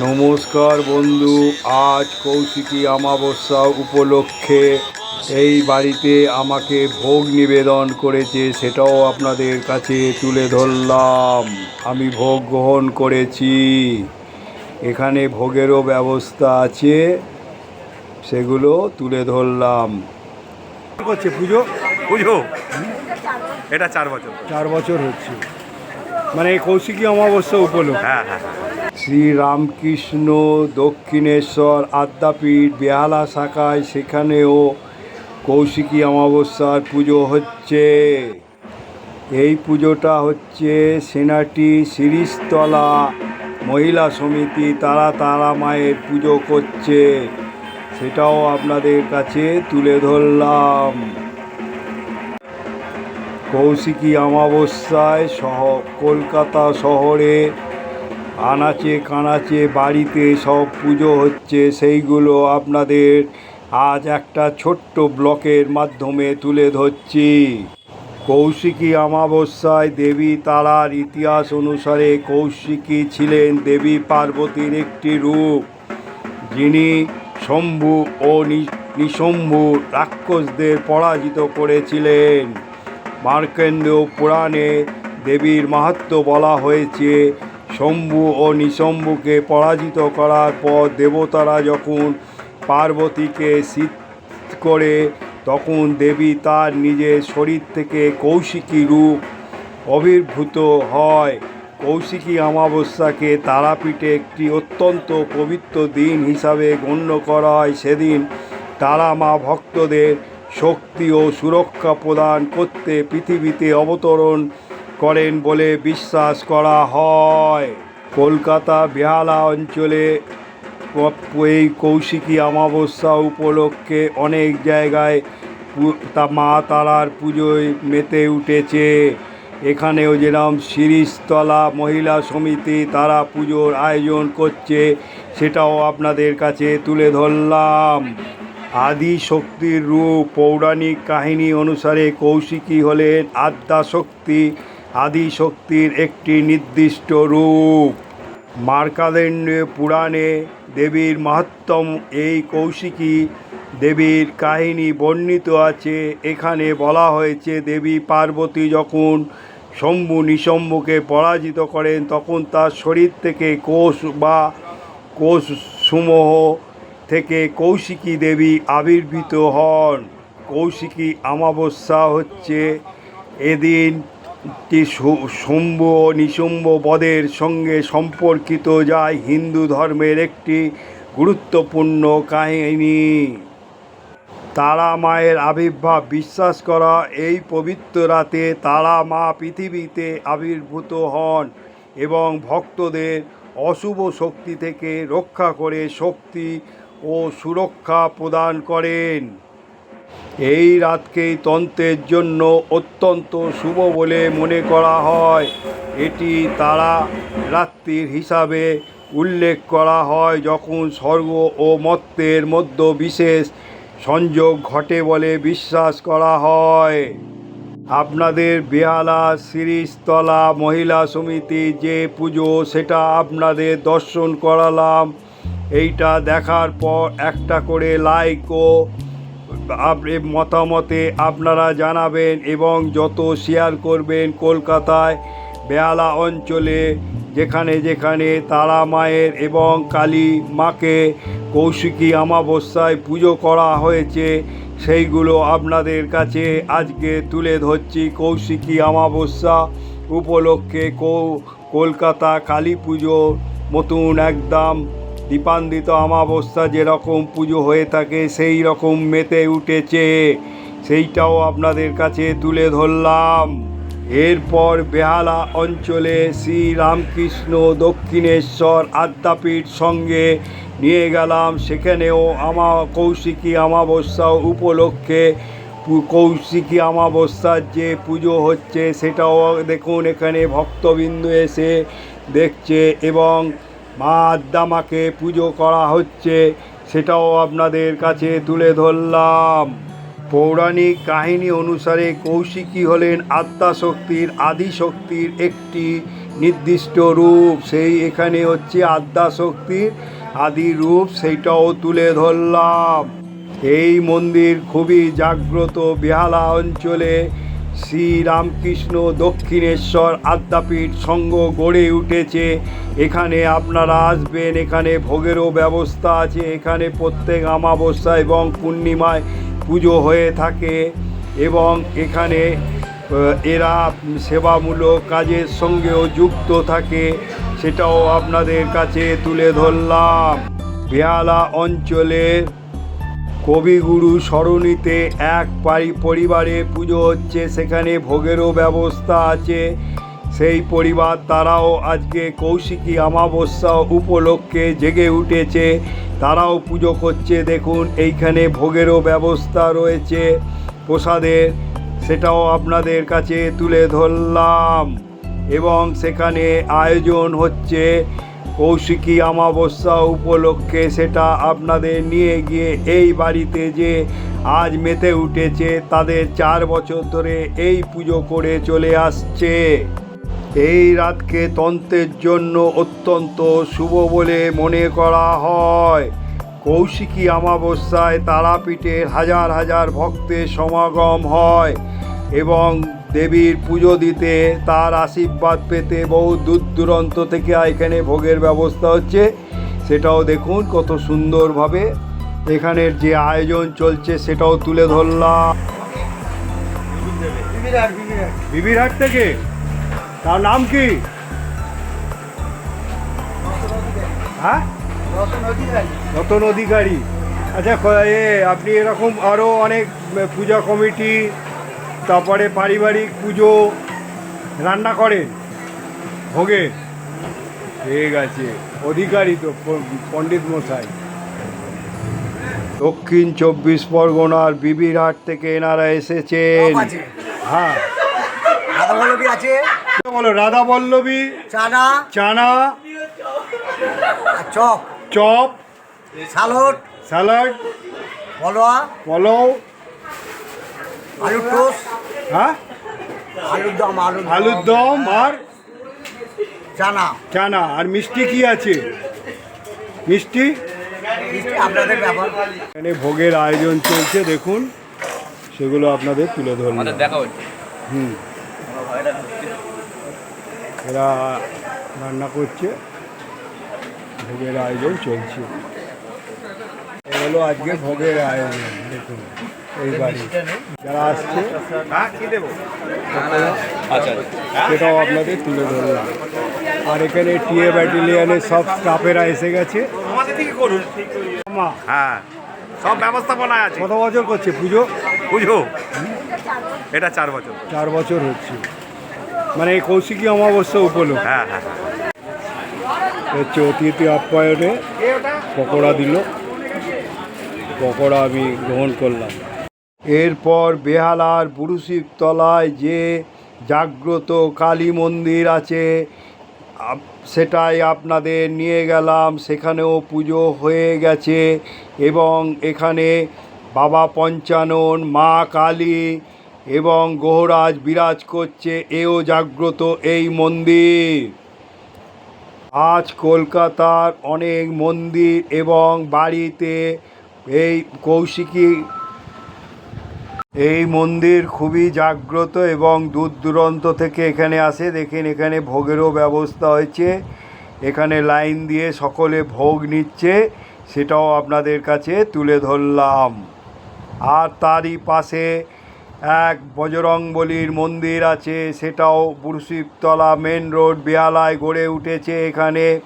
নমস্কার বন্ধু আজ কৌশিকী অমাবস্যা উপলক্ষে এই বাড়িতে আমাকে ভোগ নিবেদন করেছে সেটাও আপনাদের কাছে তুলে ধরলাম। আমি ভোগ গ্রহণ করেছি। এখানে ভোগেরও ব্যবস্থা আছে সেগুলো তুলে ধরলাম। করছে পুজো? পুজো? এটা চার বছর। চার বছর হচ্ছে। মানে এই কৌশিকী অমাবস্যা উপলক্ষে। হ্যাঁ হ্যাঁ। শ্রী রামকৃষ্ণ দক্ষিণেশ্বর আদ্যাপীঠ বেহালা শাখায় সেখানেও কৌশিকী অমাবস্যার পুজো হচ্ছে। এই পুজোটা হচ্ছে সেনাটি শিরিষতলা মহিলা সমিতি তারা তারা মায়ের পুজো করছে। সেটাও আপনাদের কাছে তুলে ধরলাম। কৌশিকী অমাবস্যায় সহ কলকাতা শহরে আনাচে কানাচে বাড়িতে সব পুজো হচ্ছে, সেইগুলো আপনাদের আজ একটা ছোট্ট ব্লকের মাধ্যমে তুলে ধরছি। কৌশিকী অমাবস্যায় দেবী তারার ইতিহাস অনুসারে কৌশিকী ছিলেন দেবী পার্বতীর একটি রূপ। যিনি শম্ভু ও নিশম্ভু রাক্ষসদের পরাজিত করেছিলেন। মার্কেন্দ্র পুরাণে দেবীর মাহাত্ম্য বলা হয়েছে শম্ভু ও নিশম্ভুকে পরাজিত করার পর দেবতারা যখন পার্বতীকে শীত করে, তখন দেবী তার নিজের শরীর থেকে কৌশিকী রূপ আবির্ভূত হয়। কৌশিকী অমাবস্যাকে তারাপীঠে একটি অত্যন্ত পবিত্র দিন হিসাবে গণ্য করা হয়। সেদিন তারা মা ভক্তদের শক্তি ও সুরক্ষা প্রদান করতে পৃথিবীতে অবতরণ করেন বলে বিশ্বাস করা হয়। কলকাতা বেহালা অঞ্চলে এই কৌশিকী অমাবস্যা উপলক্ষে অনেক জায়গায় তা মা তারার পুজোয় মেতে উঠেছে। এখানেও যেরকম শিরিষতলা মহিলা সমিতি তারা পুজোর আয়োজন করছে, সেটাও আপনাদের কাছে তুলে ধরলাম। আদি শক্তির রূপ, পৌরাণিক কাহিনী অনুসারে কৌশিকী হলেন আদ্যা শক্তি আদি শক্তির একটি নির্দিষ্ট রূপ। মার্কাদেন্দ্র পুরাণে দেবীর মাহাত্ম এই কৌশিকী দেবীর কাহিনী বর্ণিত আছে। এখানে বলা হয়েছে, দেবী পার্বতী যখন শম্ভু নিশম্ভুকে পরাজিত করেন, তখন তার শরীর থেকে কোষ বা কোষ সমূহ থেকে কৌশিকী দেবী আবির্ভূত হন। কৌশিকী অমাবস্যা হচ্ছে এদিন শুম্ভ নিশুম্ভ পদের সঙ্গে সম্পর্কিত যা হিন্দু ধর্মের একটি গুরুত্বপূর্ণ কাহিনী। তারা মায়ের আবির্ভাব বিশ্বাস করা এই পবিত্র রাতে তারা মা পৃথিবীতে আবির্ভূত হন এবং ভক্তদের অশুভ শক্তি থেকে রক্ষা করে শক্তি ও সুরক্ষা প্রদান করেন। এই রাতকেই তন্ত্রের জন্য অত্যন্ত শুভ বলে মনে করা হয়। এটি তারা রাত্রির হিসাবে উল্লেখ করা হয় যখন স্বর্গ ও মর্তের মধ্যে বিশেষ সংযোগ ঘটে বলে বিশ্বাস করা হয়। আপনাদের বেহালা শিরিষতলা মহিলা সমিতি যে পুজো, সেটা আপনাদের দর্শন করালাম। এইটা দেখার পর একটা করে লাইক ও মতামতে আপনারা জানাবেন এবং যত শেয়ার করবেন কলকাতায় বেহালা অঞ্চলে, যেখানে যেখানে তারা মায়ের এবং কালী মাকে কৌশিকী অমাবস্যায় পুজো করা হয়েছে, সেইগুলো আপনাদের কাছে আজকে তুলে ধরছি। কৌশিকী অমাবস্যা উপলক্ষে কলকাতা কালী পুজো মতন একদম দীপান্বিত অমাবস্যা যেরকম পুজো হয়ে থাকে, সেই রকম মেতে উঠেছে। সেইটাও আপনাদের কাছে তুলে ধরলাম। এরপর বেহালা অঞ্চলে শ্রী রামকৃষ্ণ দক্ষিণেশ্বর আদ্যাপীঠ সঙ্গে নিয়ে গেলাম। সেখানেও আমা, কৌশিকী অমাবস্যা উপলক্ষে কৌশিকী অমাবস্যার যে পুজো হচ্ছে, সেটাও দেখুন এখানে ভক্তবিন্দু এসে দেখছে এবং মা আদ্যামাকে পুজো করা হচ্ছে, সেটাও আপনাদের কাছে তুলে ধরলাম। পৌরাণিক কাহিনী অনুসারে কৌশিকী হলেন আদ্যাশক্তির আদিশক্তির একটি নির্দিষ্ট রূপ। সেই এখানে হচ্ছে আদ্যাশক্তির আদি রূপ, সেইটাও তুলে ধরলাম। এই মন্দির খুবই জাগ্রত, বেহালা অঞ্চলে শ্রী রামকৃষ্ণ দক্ষিণেশ্বর আদ্যাপীঠ সংঘ গড়ে উঠেছে। এখানে আপনারা আসবেন, এখানে ভোগেরও ব্যবস্থা আছে, এখানে প্রত্যেক অমাবস্যা এবং পূর্ণিমায় পুজো হয়ে থাকে এবং এখানে এরা সেবামূলক কাজের সঙ্গেও যুক্ত থাকে। সেটাও আপনাদের কাছে তুলে ধরলাম। বেহালা অঞ্চলের কবিগুরু সরণিতে এক পারি পরিবারে পুজো হচ্ছে, সেখানে ভোগেরও ব্যবস্থা আছে। সেই পরিবার তারাও আজকে কৌশিকী অমাবস্যা উপলক্ষে জেগে উঠেছে। তারাও পুজো করছে, দেখুন এইখানে ভোগেরও ব্যবস্থা রয়েছে প্রসাদের সেটাও আপনাদের কাছে তুলে ধরলাম। এবং সেখানে আয়োজন হচ্ছে কৌশিকী অমাবস্যা উপলক্ষে সেটা আপনাদের নিয়ে গিয়ে এই বাড়িতে যে আজ মেতে উঠেছে, তাদের চার বছর ধরে এই পুজো করে চলে আসছে। এই রাতকে তন্ত্রের জন্য অত্যন্ত শুভ বলে মনে করা হয়। কৌশিকী অমাবস্যায় তারাপীঠের হাজার হাজার ভক্তের সমাগম হয় এবং দেবীর পুজো দিতে তার আশীর্বাদ পেতে বহু দূর দূরান্ত থেকে এখানে ভোগের ব্যবস্থা হচ্ছে। সেটাও দেখুন কত সুন্দরভাবে এখানের যে আয়োজন চলছে সেটাও তুলে ধরলাম। বিবিরহাট থেকে? তার নাম কি? হ্যাঁ? রতন অধিকারী। আচ্ছা এ আপনি এরকম আরও অনেক পূজা কমিটি তারপরে পারিবারিক পুজো রান্না করেন ভোগে। ঠিক আছে অধিকারী তো পণ্ডিত মশাই। দক্ষিণ চব্বিশ পরগনার বিবিরহাট থেকে এনারা এসেছেন। হ্যাঁ। রাধা বল্লভী আছে? বলো chana. Chana chop. Chop salad salad pulao. Pulao. আলুর টোস্ট হ্যাঁ? আলুর দম আলুর আলুর দম আর চানা। চানা। আর মিষ্টি কি আছে? মিষ্টি? মিষ্টি আপনাদের ব্যাপার এখানে ভোগের আয়োজন চলছে দেখুন। সেগুলো আপনাদের তুলে ধরলাম। হচ্ছে হুম। এরা রান্না করছে। ভোগের আয়োজন চলছে। এ হলো আজকে ভোগের আয়োজন দেখুন। এই বাড়ি। যারা আসছে হ্যাঁ কি দেবো আচ্ছা। সেটাও আপনাদের তুলে ধরলাম। আর এখানে টিএ ব্যাটালিয়ানের সব স্টাফেরা এসে গেছে। করুন। মা হ্যাঁ সব ব্যবস্থাপনায় আছে। কত বছর করছে পুজো? বুঝো এটা চার বছর। চার বছর হচ্ছে। মানে এই কৌশিকী অমাবস্যা উপলক্ষে। হ্যাঁ হ্যাঁ। হচ্ছে অতিথি আপ্যায়নে পকোড়া দিল। পকোড়া আমি গ্রহণ করলাম। এরপর বেহালার বুরুশিব তলায় যে জাগ্রত কালী মন্দির আছে সেটাই আপনাদের নিয়ে গেলাম। সেখানেও পুজো হয়ে গেছে এবং এখানে বাবা পঞ্চানন, মা কালী এবং গোহরাজ বিরাজ করছে। এও জাগ্রত এই মন্দির। আজ কলকাতার অনেক মন্দির এবং বাড়িতে এই কৌশিকী এই মন্দির খুবই জাগ্রত এবং দূর দূরান্ত থেকে এখানে আসে। দেখেন এখানে ভোগেরও ব্যবস্থা হয়েছে। এখানে লাইন দিয়ে সকলে ভোগ নিচ্ছে। সেটাও আপনাদের কাছে তুলে ধরলাম। আর তারই পাশে এক বজরংবলির মন্দির আছে। সেটাও বুরশিবতলা মেন রোড বেহালায় গড়ে উঠেছে। এখানে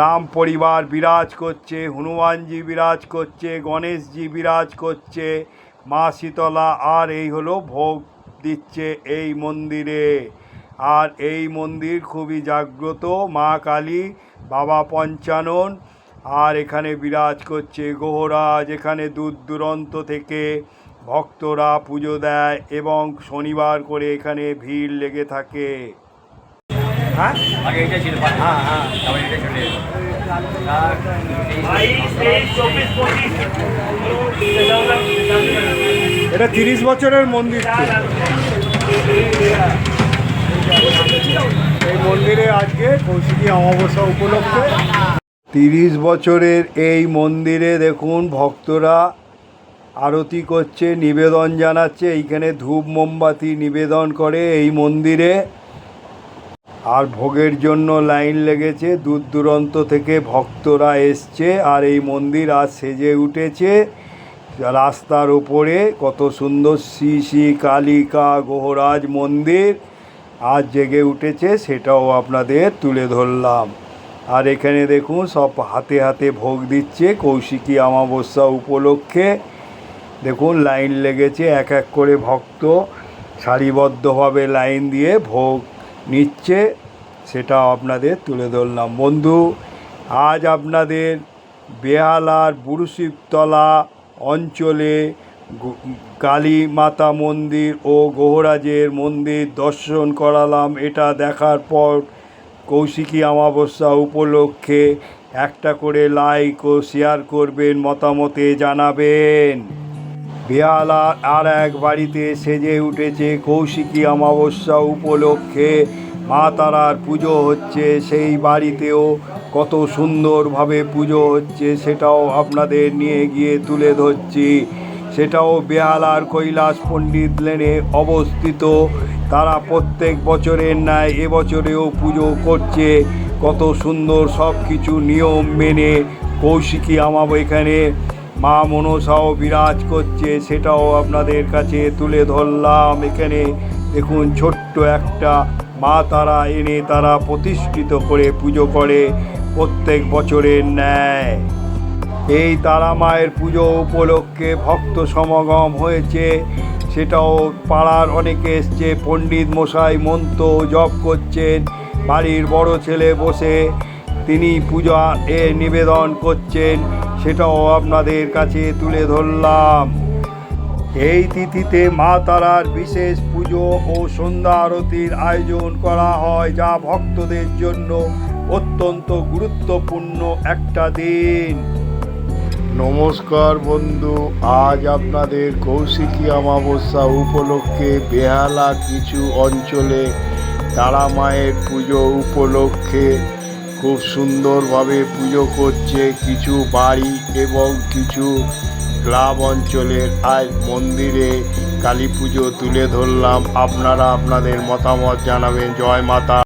রাম পরিবার বিরাজ করছে, হনুমানজি বিরাজ করছে, গণেশজি বিরাজ করছে। মা শীতলা আর এই হলো ভোগ দিচ্ছে এই মন্দিরে। আর এই মন্দির খুবই জাগ্রত মা কালী বাবা পঞ্চানন আর এখানে বিরাজ করছে গোহরাজ এখানে দূর দূরান্ত থেকে ভক্তরা পুজো দেয় এবং শনিবার করে এখানে ভিড় লেগে থাকে। হ্যাঁ? আগে এটা ছিল হ্যাঁ হ্যাঁ। এটা চলে এটা তিরিশ বছরের মন্দির এই মন্দিরে আজকে কৌশিকী অমাবস্যা উপলক্ষে। তিরিশ বছরের এই মন্দিরে দেখুন, ভক্তরা আরতি করছে, নিবেদন জানাচ্ছে। এইখানে ধূপ মোমবাতি নিবেদন করে এই মন্দিরে। আর ভোগের জন্য লাইন লেগেছে, দূর দূরান্ত থেকে ভক্তরা এসছে। আর এই মন্দির আজ সেজে উঠেছে। রাস্তার উপরে কত সুন্দর শ্রী শ্রী কালিকা গোহরাজ মন্দির আজ জেগে উঠেছে, সেটাও আপনাদের তুলে ধরলাম। আর এখানে দেখুন, সব হাতে হাতে ভোগ দিচ্ছে কৌশিকী অমাবস্যা উপলক্ষে। দেখুন, লাইন লেগেছে, এক এক করে ভক্ত সারিবদ্ধভাবে লাইন দিয়ে ভোগ নিচ্ছে, সেটাও আপনাদের তুলে ধরলাম। বন্ধু, আজ আপনাদের বেহালার বুরুশিবতলা অঞ্চলে কালী মাতা মন্দির ও গোহরাজের মন্দির দর্শন করালাম। এটা দেখার পর কৌশিকী অমাবস্যা উপলক্ষে একটা করে লাইক ও শেয়ার করবেন, মতামতে জানাবেন। বেহালার আর এক বাড়িতে সেজে উঠেছে কৌশিকী অমাবস্যা উপলক্ষে। মা তারার পুজো হচ্ছে সেই বাড়িতেও কত সুন্দরভাবে পুজো হচ্ছে, সেটাও আপনাদের নিয়ে গিয়ে তুলে ধরছি। সেটাও বেহালার কৈলাস পণ্ডিত লেনে অবস্থিত। তারা প্রত্যেক বছরের ন্যায় এবছরেও পুজো করছে। কত সুন্দর সব কিছু নিয়ম মেনে কৌশিকী আমাব এখানে। মা মনসাও বিরাজ করছে, সেটাও আপনাদের কাছে তুলে ধরলাম এখানে। দেখুন, ছোট্ট একটা মা তারা এনে তারা প্রতিষ্ঠিত করে পুজো করে। প্রত্যেক বছরের ন্যায়। এই তারা মায়ের পুজো উপলক্ষে ভক্ত সমাগম হয়েছে। সেটাও পাড়ার অনেকে এসছে, পণ্ডিত মশাই মন্ত্র জপ করছেন, বাড়ির বড় ছেলে বসে তিনি পূজা এ নিবেদন করছেন, সেটাও আপনাদের কাছে তুলে ধরলাম। এই তিথিতে মা তারার বিশেষ পুজো ও সন্ধ্যা আরতির আয়োজন করা হয় যা ভক্তদের জন্য অত্যন্ত গুরুত্বপূর্ণ একটা দিন। নমস্কার বন্ধু, আজ আপনাদের কৌশিকী অমাবস্যা উপলক্ষে বেহালা কিছু অঞ্চলে তারা মায়ের পুজো উপলক্ষে খুব সুন্দরভাবে পুজো করছে কিছু বাড়ি এবং কিছু গ্রাম অঞ্চলের। আজ মন্দিরে কালী পুজো তুলে ধরলাম। আপনারা আপনাদের মতামত জানাবেন। জয় মাতা।